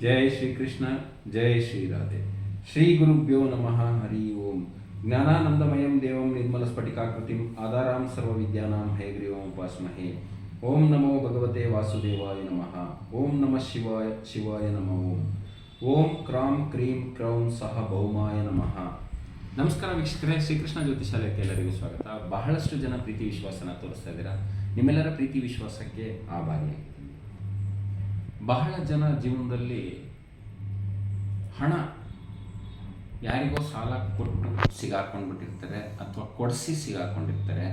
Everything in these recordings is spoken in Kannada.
ಜೈ ಶ್ರೀಕೃಷ್ಣ ಜಯ ಶ್ರೀರಾಧೆ. ಶ್ರೀ ಗುರುಭ್ಯೋ ನಮಃ, ಹರಿ ಓಂ. ಜ್ಞಾನಾನಂದಮಯಂ ದೇವಂ ನಿರ್ಮಲ ಸ್ಫಟಿಕಾಕೃತಿಂ ಆಧಾರಾಂ ಸರ್ವವಿದ್ಯಾನಾಂ ಓಂ ಉಪಾಸ್ಮಹೇ. ಓಂ ನಮೋ ಭಗವತೆ ವಾಸುದೇವಾಯ ನಮಃ. ಓಂ ನಮಃ ಶಿವಾಯ ಶಿವಾಯ ನಮಃ ಓಂ. ಓಂ ಕ್ರಾಂ ಕ್ರೀಂ ಕ್ರೌಂ ಸಹ ಭೌಮಾಯ ನಮಃ. ನಮಸ್ಕಾರ ವೀಕ್ಷಕರೇ, ಶ್ರೀಕೃಷ್ಣ ಜ್ಯೋತಿಷಾಲಯಕ್ಕೆ ಎಲ್ಲರಿಗೂ ಸ್ವಾಗತ. ಬಹಳಷ್ಟು ಜನ ಪ್ರೀತಿ ವಿಶ್ವಾಸನ ತೋರಿಸ್ತಾ ಇದ್ದೀರಾ. ನಿಮ್ಮೆಲ್ಲರ ಪ್ರೀತಿ ವಿಶ್ವಾಸಕ್ಕೆ ಆಭಾರಿಯಾಗಿದ್ದೀನಿ ಬಹಳ ಜನ ಜೀವನದಲ್ಲಿ ಹಣ ಯಾರಿಗೋ ಸಾಲ ಕೊಟ್ಟು ಸಿಗಾಕೊಂಡ್ಬಿಟ್ಟಿರ್ತಾರೆ ಅಥವಾ ಕೊಡಿಸಿ ಸಿಗಾಕೊಂಡಿರ್ತಾರೆ.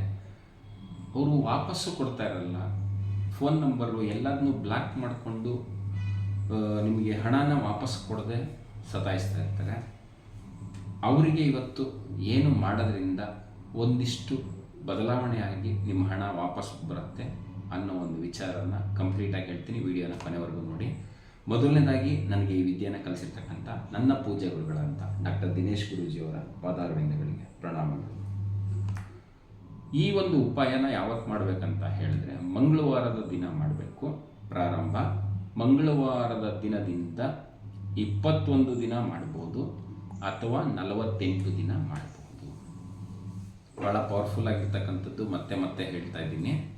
ಅವರು ವಾಪಸ್ಸು ಕೊಡ್ತಾ ಇರಲ್ಲ. ಫೋನ್ ನಂಬರು ಎಲ್ಲದನ್ನು ಬ್ಲಾಕ್ ಮಾಡಿಕೊಂಡು ನಿಮಗೆ ಹಣನ ವಾಪಸ್ ಕೊಡದೆ ಸತಾಯಿಸ್ತಾ ಇರ್ತಾರೆ. ಅವರಿಗೆ ಇವತ್ತು ಏನು ಮಾಡೋದ್ರಿಂದ ಒಂದಿಷ್ಟು ಬದಲಾವಣೆ ಆಗಿ ನಿಮ್ಮ ಹಣ ವಾಪಸ್ ಬರುತ್ತೆ. ಅನ್ನೋ ಒಂದು ವಿಚಾರನ ಕಂಪ್ಲೀಟಾಗಿ ಹೇಳ್ತೀನಿ. ವಿಡಿಯೋನ ಕೊನೆವರೆಗೂ ನೋಡಿ. ಮೊದಲನೇದಾಗಿ ನನಗೆ ಈ ವಿದ್ಯೆಯನ್ನು ಕಲಿಸಿರ್ತಕ್ಕಂಥ ನನ್ನ ಪೂಜೆ ಗುರುಗಳಂತ ಡಾಕ್ಟರ್ ದಿನೇಶ್ ಗುರೂಜಿಯವರ ಪಾದಾರವಿಂದಗಳಿಗೆ ಪ್ರಣಾಮಗಳು ಈ ಒಂದು ಉಪಾಯನ ಯಾವತ್ತು ಮಾಡಬೇಕಂತ ಹೇಳಿದ್ರೆ, ಮಂಗಳವಾರದ ದಿನ ಮಾಡಬೇಕು. ಪ್ರಾರಂಭ, ಮಂಗಳವಾರದ ದಿನದಿಂದ ಇಪ್ಪತ್ತೊಂದು ದಿನ ಮಾಡ್ಬೋದು ಅಥವಾ ನಲವತ್ತೆಂಟು ದಿನ ಮಾಡ್ಬೋದು. ಭಾಳ ಪವರ್ಫುಲ್ ಆಗಿರ್ತಕ್ಕಂಥದ್ದು ಮತ್ತೆ ಮತ್ತೆ ಹೇಳ್ತಾ ಇದ್ದೀನಿ.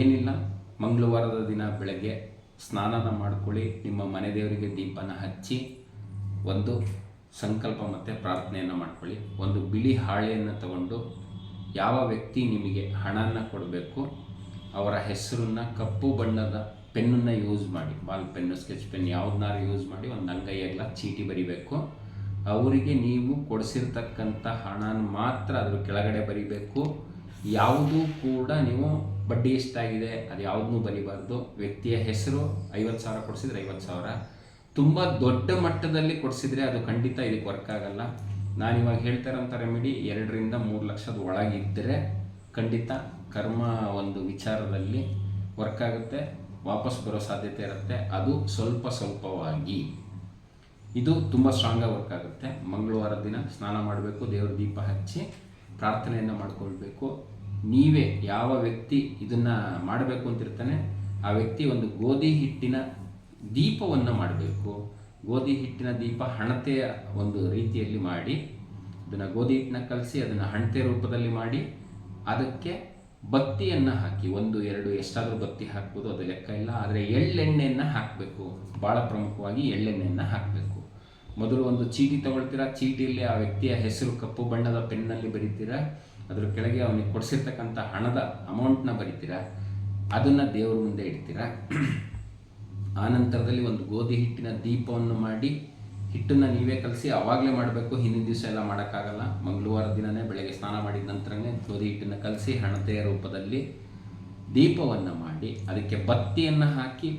ಏನಿಲ್ಲ, ಮಂಗಳವಾರದ ದಿನ ಬೆಳಗ್ಗೆ ಸ್ನಾನನ ಮಾಡ್ಕೊಳ್ಳಿ, ನಿಮ್ಮ ಮನೆ ದೇವರಿಗೆ ದೀಪನ ಹಚ್ಚಿ, ಒಂದು ಸಂಕಲ್ಪ ಮತ್ತು ಪ್ರಾರ್ಥನೆಯನ್ನು ಮಾಡ್ಕೊಳ್ಳಿ. ಒಂದು ಬಿಳಿ ಹಾಳೆಯನ್ನು ತಗೊಂಡು ಯಾವ ವ್ಯಕ್ತಿ ನಿಮಗೆ ಹಣನ ಕೊಡಬೇಕು, ಅವರ ಹೆಸರನ್ನ, ಕಪ್ಪು ಬಣ್ಣದ ಪೆನ್ನನ್ನು ಯೂಸ್ ಮಾಡಿ, ಬಾಲ್ ಪೆನ್ನು, ಸ್ಕೆಚ್ ಪೆನ್ ಯಾವ್ದನ್ನಾರು ಯೂಸ್ ಮಾಡಿ, ಒಂದು ಅಂಗೈಯೆಲ್ಲ ಚೀಟಿ ಬರಿಬೇಕು. ಅವರಿಗೆ ನೀವು ಕೊಡಿಸಿರ್ತಕ್ಕಂಥ ಹಣನ ಮಾತ್ರ ಅದರ ಕೆಳಗಡೆ ಬರಿಬೇಕು. ಯಾವುದೂ ಕೂಡ ನೀವು ಬಡ್ಡಿ ಎಷ್ಟಾಗಿದೆ, ಅದು ಯಾವುದನ್ನೂ ಬರಿಬಾರ್ದು. ವ್ಯಕ್ತಿಯ ಹೆಸರು ಐವತ್ತು ಸಾವಿರ ಕೊಡಿಸಿದ್ರೆ ಐವತ್ತು ಸಾವಿರ. ತುಂಬ ದೊಡ್ಡ ಮಟ್ಟದಲ್ಲಿ ಕೊಡಿಸಿದ್ರೆ ಅದು ಖಂಡಿತ ಇದಕ್ಕೆ ವರ್ಕ್ ಆಗಲ್ಲ. ನಾನು ಇವಾಗ ಹೇಳ್ತಾ ಇರೋಂಥ ರೆಮಿಡಿ ಎರಡರಿಂದ ಮೂರು ಲಕ್ಷದ ಒಳಗಿದ್ದರೆ ಖಂಡಿತ ಕರ್ಮ ಒಂದು ವಿಚಾರದಲ್ಲಿ ವರ್ಕ್ ಆಗುತ್ತೆ, ವಾಪಸ್ ಬರೋ ಸಾಧ್ಯತೆ ಇರುತ್ತೆ. ಅದು ಸ್ವಲ್ಪ ಸ್ವಲ್ಪವಾಗಿ. ಇದು ತುಂಬ ಸ್ಟ್ರಾಂಗಾಗಿ ವರ್ಕ್ ಆಗುತ್ತೆ. ಮಂಗಳವಾರ ದಿನ ಸ್ನಾನ ಮಾಡಬೇಕು, ದೇವ್ರ ದೀಪ ಹಚ್ಚಿ ಪ್ರಾರ್ಥನೆಯನ್ನು ಮಾಡ್ಕೊಳ್ಬೇಕು. ನೀವೇ ಯಾವ ವ್ಯಕ್ತಿ ಇದನ್ನು ಮಾಡಬೇಕು ಅಂತಿರ್ತಾನೆ, ಆ ವ್ಯಕ್ತಿ ಒಂದು ಗೋಧಿ ಹಿಟ್ಟಿನ ದೀಪವನ್ನು ಮಾಡಬೇಕು. ಗೋಧಿ ಹಿಟ್ಟಿನ ದೀಪ ಹಣತೆಯ ಒಂದು ರೀತಿಯಲ್ಲಿ ಮಾಡಿ, ಅದನ್ನು ಗೋಧಿ ಹಿಟ್ಟನ್ನ ಕಲಸಿ, ಅದನ್ನು ಹಣತೆ ರೂಪದಲ್ಲಿ ಮಾಡಿ, ಅದಕ್ಕೆ ಬತ್ತಿಯನ್ನು ಹಾಕಿ, ಒಂದು, ಎರಡು, ಎಷ್ಟಾದರೂ ಬತ್ತಿ ಹಾಕ್ಬೋದು, ಅದು ಲೆಕ್ಕ ಇಲ್ಲ, ಆದರೆ ಎಳ್ಳೆಣ್ಣೆಯನ್ನು ಹಾಕಬೇಕು. ಭಾಳ ಪ್ರಮುಖವಾಗಿ ಎಳ್ಳೆಣ್ಣೆಯನ್ನು ಹಾಕಬೇಕು. ಮೊದಲು ಒಂದು ಚೀಟಿ ತಗೊಳ್ತೀರಾ? ಚೀಟಿಯಲ್ಲಿ ಆ ವ್ಯಕ್ತಿಯ ಹೆಸರು, ಕಪ್ಪು ಬಣ್ಣದ ಪೆನ್ನಲ್ಲಿ ಬರೀತೀರಾ? ಅದ್ರ ಕೆಳಗೆ ಅವನಿಗೆ ಕೊಡಿಸಿರ್ತಕ್ಕಂಥ ಹಣದ ಅಮೌಂಟ್ನ ಬರಿತೀರಾ? ಅದನ್ನು ದೇವರ ಮುಂದೆ ಇಡ್ತೀರಾ? ಆ ನಂತರದಲ್ಲಿ ಒಂದು ಗೋಧಿ ಹಿಟ್ಟಿನ ದೀಪವನ್ನು ಮಾಡಿ, ಹಿಟ್ಟನ್ನು ನೀವೇ ಕಲಸಿ ಆವಾಗಲೇ ಮಾಡಬೇಕು, ಹಿಂದಿನ ದಿವಸ ಎಲ್ಲ ಮಾಡೋಕ್ಕಾಗಲ್ಲ. ಮಂಗಳವಾರ ದಿನವೇ ಬೆಳಗ್ಗೆ ಸ್ನಾನ ಮಾಡಿದ ನಂತರನೇ ಗೋಧಿ ಹಿಟ್ಟನ್ನು ಕಲಸಿ ಹಣತೆಯ ರೂಪದಲ್ಲಿ ದೀಪವನ್ನು ಮಾಡಿ, ಅದಕ್ಕೆ ಬತ್ತಿಯನ್ನು ಹಾಕಿ,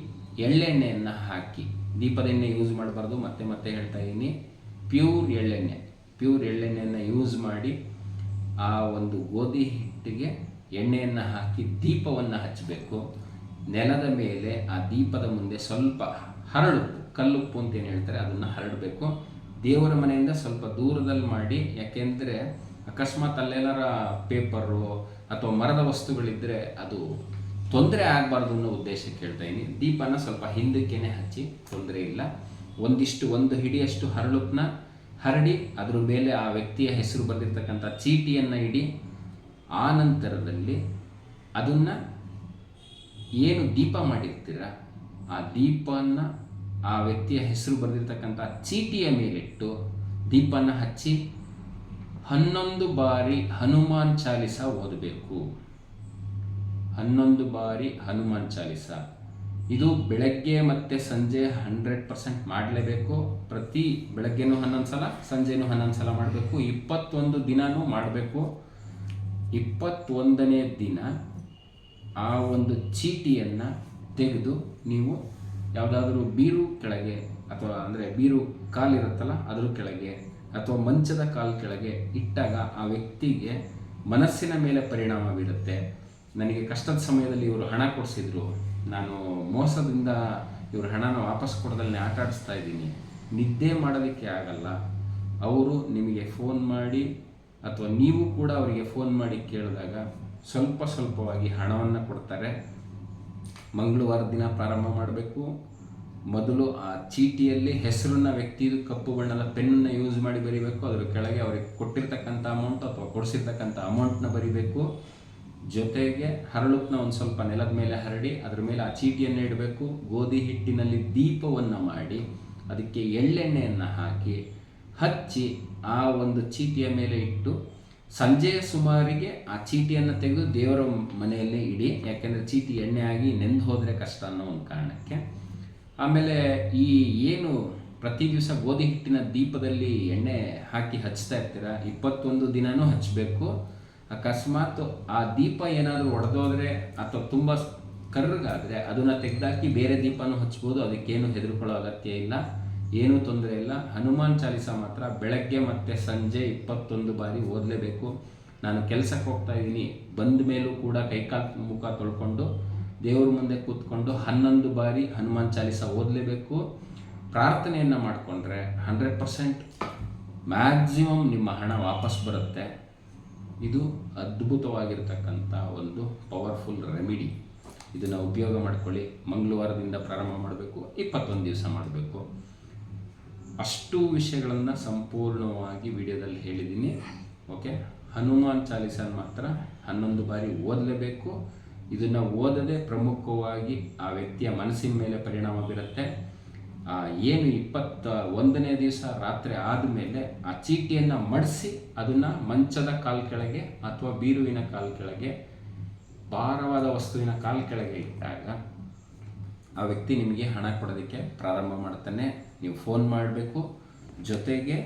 ಎಳ್ಳೆಣ್ಣೆಯನ್ನು ಹಾಕಿ, ದೀಪದ ಎಣ್ಣೆ ಯೂಸ್ ಮಾಡಬಾರ್ದು, ಮತ್ತೆ ಮತ್ತೆ ಹೇಳ್ತಾ ಇದ್ದೀನಿ ಪ್ಯೂರ್ ಎಳ್ಳೆಣ್ಣೆ ಪ್ಯೂರ್ ಎಳ್ಳೆಣ್ಣೆಯನ್ನು ಯೂಸ್ ಮಾಡಿ ಆ ಒಂದು ಗೋಧಿ ಹಿಟ್ಟಿಗೆ ಎಣ್ಣೆಯನ್ನು ಹಾಕಿ ದೀಪವನ್ನು ಹಚ್ಚಬೇಕು ನೆಲದ ಮೇಲೆ ಆ ದೀಪದ ಮುಂದೆ ಸ್ವಲ್ಪ ಹರಳುಪ್ಪು, ಕಲ್ಲುಪ್ಪು ಅಂತ ಏನು ಹೇಳ್ತಾರೆ, ಅದನ್ನು ಹರಡಬೇಕು. ದೇವರ ಮನೆಯಿಂದ ಸ್ವಲ್ಪ ದೂರದಲ್ಲಿ ಮಾಡಿ, ಯಾಕೆಂದರೆ ಅಕಸ್ಮಾತ್ ಅಲ್ಲೆಲ್ಲರ ಪೇಪರು ಅಥವಾ ಮರದ ವಸ್ತುಗಳಿದ್ದರೆ ಅದು ತೊಂದರೆ ಆಗಬಾರ್ದು ಅನ್ನೋ ಉದ್ದೇಶಕ್ಕೆ ಹೇಳ್ತಾ ಇದ್ದೀನಿ ದೀಪನ ಸ್ವಲ್ಪ ಹಿಂದಕ್ಕೇನೆ ಹಚ್ಚಿ, ತೊಂದರೆ ಇಲ್ಲ. ಒಂದಿಷ್ಟು, ಒಂದು ಹಿಡಿಯಷ್ಟು ಹರಳುಪ್ಪನ್ನ ಹರಡಿ ಅದರ ಮೇಲೆ ಆ ವ್ಯಕ್ತಿಯ ಹೆಸರು ಬರೆದಿರ್ತಕ್ಕಂಥ ಚೀಟಿಯನ್ನು ಇಡಿ, ಆ ನಂತರದಲ್ಲಿ ಅದನ್ನು ಏನು ದೀಪ ಮಾಡಿರ್ತೀರ, ಆ ದೀಪವನ್ನು ಆ ವ್ಯಕ್ತಿಯ ಹೆಸರು ಬರೆದಿರ್ತಕ್ಕಂಥ ಚೀಟಿಯ ಮೇಲಿಟ್ಟು ದೀಪನ ಹಚ್ಚಿ ಹನ್ನೊಂದು ಬಾರಿ ಹನುಮಾನ್ ಚಾಲಿಸ ಓದಬೇಕು. ಹನ್ನೊಂದು ಬಾರಿ ಹನುಮಾನ್ ಚಾಲಿಸ. ಇದು ಬೆಳಗ್ಗೆ ಮತ್ತು ಸಂಜೆ ಹಂಡ್ರೆಡ್ ಪರ್ಸೆಂಟ್ ಮಾಡಲೇಬೇಕು. ಪ್ರತಿ ಬೆಳಗ್ಗೆನೂ ಹನ್ನೊಂದು ಸಲ, ಸಂಜೆನೂ ಹನ್ನೊಂದು ಸಲ ಮಾಡಬೇಕು. ಇಪ್ಪತ್ತೊಂದು ದಿನವೂ ಮಾಡಬೇಕು. ಇಪ್ಪತ್ತೊಂದನೇ ದಿನ ಆ ಒಂದು ಚೀಟಿಯನ್ನು ತೆಗೆದು ನೀವು ಯಾವುದಾದ್ರೂ ಬೀರು ಕೆಳಗೆ ಅಥವಾ ಅಂದರೆ ಬೀರು ಕಾಲಿರುತ್ತಲ್ಲ ಅದ್ರ ಕೆಳಗೆ ಅಥವಾ ಮಂಚದ ಕಾಲು ಕೆಳಗೆ ಇಟ್ಟಾಗ ಆ ವ್ಯಕ್ತಿಗೆ ಮನಸ್ಸಿನ ಮೇಲೆ ಪರಿಣಾಮ ಬೀರುತ್ತೆ. ನನಗೆ ಕಷ್ಟದ ಸಮಯದಲ್ಲಿ ಇವರು ಹಣ ಕೊಡಿಸಿದ್ರು. ನಾನು ಮೋಸದಿಂದ ಇವ್ರ ಹಣನ ವಾಪಸ್ ಕೊಡದಲ್ಲೇ ಆಟ ಆಡಿಸ್ತಾ ಇದ್ದೀನಿ. ನಿದ್ದೆ ಮಾಡೋದಕ್ಕೆ ಆಗಲ್ಲ. ಅವರು ನಿಮಗೆ ಫೋನ್ ಮಾಡಿ ಅಥವಾ ನೀವು ಕೂಡ ಅವರಿಗೆ ಫೋನ್ ಮಾಡಿ ಕೇಳಿದಾಗ ಸ್ವಲ್ಪ ಸ್ವಲ್ಪವಾಗಿ ಹಣವನ್ನು ಕೊಡ್ತಾರೆ. ಮಂಗಳವಾರ ದಿನ ಪ್ರಾರಂಭ ಮಾಡಬೇಕು. ಮೊದಲು ಆ ಚೀಟಿಯಲ್ಲಿ ಹೆಸರನ್ನ ವ್ಯಕ್ತಿ ಕಪ್ಪು ಬಣ್ಣದ ಪೆನ್ನನ್ನು ಯೂಸ್ ಮಾಡಿ ಬರೀಬೇಕು. ಅದರ ಕೆಳಗೆ ಅವರಿಗೆ ಕೊಟ್ಟಿರ್ತಕ್ಕಂಥ ಅಮೌಂಟ್ ಅಥವಾ ಕೊಡಿಸಿರ್ತಕ್ಕಂಥ ಅಮೌಂಟ್ನ ಬರೀಬೇಕು. ಜೊತೆಗೆ ಹರಳುಕ್ನ ಒಂದು ಸ್ವಲ್ಪ ನೆಲದ ಮೇಲೆ ಹರಡಿ, ಅದರ ಮೇಲೆ ಆ ಚೀಟಿಯನ್ನು ಇಡಬೇಕು. ಗೋಧಿ ಹಿಟ್ಟಿನಲ್ಲಿ ದೀಪವನ್ನು ಮಾಡಿ, ಅದಕ್ಕೆ ಎಳ್ಳೆಣ್ಣೆಯನ್ನು ಹಾಕಿ, ಹಚ್ಚಿ ಆ ಒಂದು ಚೀಟಿಯ ಮೇಲೆ ಇಟ್ಟು ಸಂಜೆಯ ಸುಮಾರಿಗೆ ಆ ಚೀಟಿಯನ್ನು ತೆಗೆದು ದೇವರ ಮನೆಯಲ್ಲೇ ಇಡಿ. ಯಾಕೆಂದರೆ ಚೀಟಿ ಎಣ್ಣೆ ಆಗಿ ನೆಂದು ಹೋದರೆ ಕಷ್ಟ ಅನ್ನೋ ಒಂದು ಕಾರಣಕ್ಕೆ. ಆಮೇಲೆ ಈ ಏನು ಪ್ರತಿ ದಿವಸ ಗೋಧಿ ಹಿಟ್ಟಿನ ದೀಪದಲ್ಲಿ ಎಣ್ಣೆ ಹಾಕಿ ಹಚ್ತಾ ಇರ್ತೀರ? ಇಪ್ಪತ್ತೊಂದು ದಿನನೂ ಹಚ್ಚಬೇಕು ಅಕಸ್ಮಾತ್ ಆ ದೀಪ ಏನಾದರೂ ಒಡೆದೋದ್ರೆ ಅಥವಾ ತುಂಬ ಕರ್ರಗಾದರೆ ಅದನ್ನು ತೆಗೆದಾಕಿ ಬೇರೆ ದೀಪನೂ ಹಚ್ಬೋದು, ಅದಕ್ಕೇನು ಹೆದರ್ಕೊಳ್ಳೋ ಅಗತ್ಯ ಇಲ್ಲ, ಏನೂ ತೊಂದರೆ ಇಲ್ಲ. ಹನುಮಾನ್ ಚಾಲಿಸ ಮಾತ್ರ ಬೆಳಗ್ಗೆ ಮತ್ತು ಸಂಜೆ ಇಪ್ಪತ್ತೊಂದು ಬಾರಿ ಓದಲೇಬೇಕು. ನಾನು ಕೆಲಸಕ್ಕೆ ಹೋಗ್ತಾ ಇದ್ದೀನಿ. ಬಂದ ಮೇಲೂ ಕೂಡ ಕೈಕಾಲು ಮುಖ ತೊಳ್ಕೊಂಡು, ದೇವ್ರ ಮುಂದೆ ಕೂತ್ಕೊಂಡು ಹನ್ನೊಂದು ಬಾರಿ ಹನುಮಾನ್ ಚಾಲಿಸ ಓದಲೇಬೇಕು. ಪ್ರಾರ್ಥನೆಯನ್ನು ಮಾಡಿಕೊಂಡ್ರೆ ಹಂಡ್ರೆಡ್ ಪರ್ಸೆಂಟ್ ಮ್ಯಾಕ್ಸಿಮಮ್ ನಿಮ್ಮ ಹಣ ವಾಪಸ್ ಬರುತ್ತೆ. ಇದು ಅದ್ಭುತವಾಗಿರ್ತಕ್ಕಂಥ ಒಂದು ಪವರ್ಫುಲ್ ರೆಮಿಡಿ ಇದನ್ನು ಉಪಯೋಗ ಮಾಡ್ಕೊಳ್ಳಿ. ಮಂಗಳವಾರದಿಂದ ಪ್ರಾರಂಭ ಮಾಡಬೇಕು, ಇಪ್ಪತ್ತೊಂದು ದಿವಸ ಮಾಡಬೇಕು. ಅಷ್ಟು ವಿಷಯಗಳನ್ನು ಸಂಪೂರ್ಣವಾಗಿ ವಿಡಿಯೋದಲ್ಲಿ ಹೇಳಿದ್ದೀನಿ. ಓಕೆ? ಹನುಮಾನ್ ಚಾಲಿಸನ್ ಮಾತ್ರ ಹನ್ನೊಂದು ಬಾರಿ ಓದಲೇಬೇಕು. ಇದನ್ನು ಓದದೆ ಪ್ರಮುಖವಾಗಿ ಆ ವ್ಯಕ್ತಿಯ ಮನಸ್ಸಿನ ಮೇಲೆ ಪರಿಣಾಮ ಬೀರುತ್ತೆ. ಏನು ಇಪ್ಪತ್ತ ಒಂದನೇ ದಿವಸ ರಾತ್ರಿ ಆದಮೇಲೆ ಆ ಚೀಟಿಯನ್ನು ಮಡಿಸಿ ಅದನ್ನು ಮಂಚದ ಕಾಲ್ ಕೆಳಗೆ ಅಥವಾ ಬೀರುವಿನ ಕಾಲ್ ಕೆಳಗೆ, ಭಾರವಾದ ವಸ್ತುವಿನ ಕಾಲ್ ಕೆಳಗೆ ಇಟ್ಟಾಗ ಆ ವ್ಯಕ್ತಿ ನಿಮಗೆ ಹಣ ಕೊಡೋದಕ್ಕೆ ಪ್ರಾರಂಭ ಮಾಡ್ತಾನೆ. ನೀವು ಫೋನ್ ಮಾಡಬೇಕು. ಜೊತೆಗೆ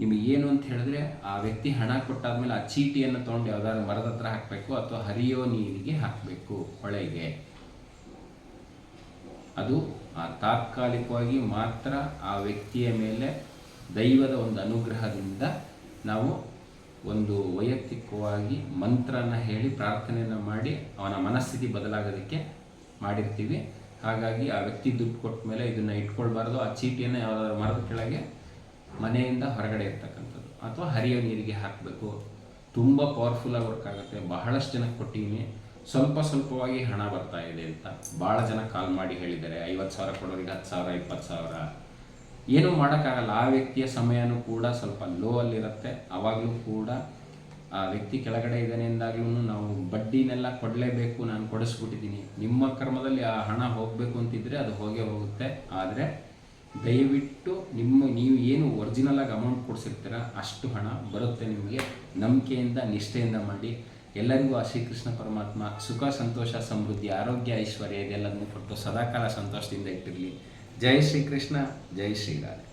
ನಿಮಗೆ ಏನು ಅಂತ ಹೇಳಿದ್ರೆ ಆ ವ್ಯಕ್ತಿ ಹಣ ಕೊಟ್ಟಾದ್ಮೇಲೆ ಆ ಚೀಟಿಯನ್ನು ತೊಗೊಂಡು ಯಾವ್ದಾದ್ರು ಮರದ ಹತ್ರ ಹಾಕಬೇಕು ಅಥವಾ ಹರಿಯೋ ನೀರಿಗೆ ಹಾಕಬೇಕು ಹೊಳೆಗೆ ಅದು ತಾತ್ಕಾಲಿಕವಾಗಿ ಮಾತ್ರ ಆ ವ್ಯಕ್ತಿಯ ಮೇಲೆ ದೈವದ ಒಂದು ಅನುಗ್ರಹದಿಂದ ನಾವು ಒಂದು ವೈಯಕ್ತಿಕವಾಗಿ ಮಂತ್ರನ ಹೇಳಿ ಪ್ರಾರ್ಥನೆಯನ್ನು ಮಾಡಿ ಅವನ ಮನಸ್ಥಿತಿ ಬದಲಾಗೋದಕ್ಕೆ ಮಾಡಿರ್ತೀವಿ. ಹಾಗಾಗಿ ಆ ವ್ಯಕ್ತಿ ದುಡ್ಡು ಕೊಟ್ಟ ಮೇಲೆ ಇದನ್ನು ಇಟ್ಕೊಳ್ಬಾರ್ದು, ಆ ಚೀಟಿಯನ್ನು ಯಾವುದಾದ್ರು ಮರದ ಕೆಳಗೆ ಮನೆಯಿಂದ ಹೊರಗಡೆ ಇರ್ತಕ್ಕಂಥದ್ದು. ಅಥವಾ ಹರಿಯೋ ನೀರಿಗೆ ಹಾಕಬೇಕು. ತುಂಬ ಪವರ್ಫುಲ್ಲಾಗಿ ವರ್ಕ್ ಆಗುತ್ತೆ. ಬಹಳಷ್ಟು ಜನಕ್ಕೆ ಕೊಟ್ಟಿದ್ದೀನಿ ಸ್ವಲ್ಪ ಸ್ವಲ್ಪವಾಗಿ ಹಣ ಬರ್ತಾ ಇದೆ ಅಂತ ಭಾಳ ಜನ ಕಾಲ್ ಮಾಡಿ ಹೇಳಿದ್ದಾರೆ. ಐವತ್ತು ಸಾವಿರ ಕೊಡೋರಿಗೆ ಹತ್ತು ಸಾವಿರ, ಇಪ್ಪತ್ತು ಸಾವಿರ. ಏನೂ ಮಾಡೋಕ್ಕಾಗಲ್ಲ. ಆ ವ್ಯಕ್ತಿಯ ಸಮಯನೂ ಕೂಡ ಸ್ವಲ್ಪ ಲೋ ಅಲ್ಲಿರುತ್ತೆ. ಆವಾಗಲೂ ಕೂಡ ಆ ವ್ಯಕ್ತಿ ಕೆಳಗಡೆ ಇದ್ದಾನೆ ಎಂದಾಗ್ಲೂ ನಾವು ಬಡ್ಡಿನೆಲ್ಲ ಕೊಡಲೇಬೇಕು, ನಾನು ಕೊಡಿಸ್ಬಿಟ್ಟಿದ್ದೀನಿ. ನಿಮ್ಮ ಕರ್ಮದಲ್ಲಿ ಆ ಹಣ ಹೋಗಬೇಕು ಅಂತಿದ್ರೆ ಅದು ಹೋಗೇ ಹೋಗುತ್ತೆ. ಆದರೆ ದಯವಿಟ್ಟು ನಿಮ್ಮ, ನೀವು ಏನು ಒರಿಜಿನಲ್ ಆಗಿ ಅಮೌಂಟ್ ಕೊಡಿಸಿರ್ತೀರ, ಅಷ್ಟು ಹಣ ಬರುತ್ತೆ ನಿಮಗೆ. ನಂಬಿಕೆಯಿಂದ, ನಿಷ್ಠೆಯಿಂದ ಮಾಡಿ. ಎಲ್ಲರಿಗೂ ಆ ಶ್ರೀಕೃಷ್ಣ ಪರಮಾತ್ಮ ಸುಖ, ಸಂತೋಷ, ಸಮೃದ್ಧಿ, ಆರೋಗ್ಯ, ಐಶ್ವರ್ಯ ಇದೆಲ್ಲದನ್ನು ಕೊಟ್ಟು ಸದಾಕಾಲ ಸಂತೋಷದಿಂದ ಇಟ್ಟಿರಲಿ. ಜೈ ಶ್ರೀಕೃಷ್ಣ, ಜೈ ಶ್ರೀರಾಧೆ.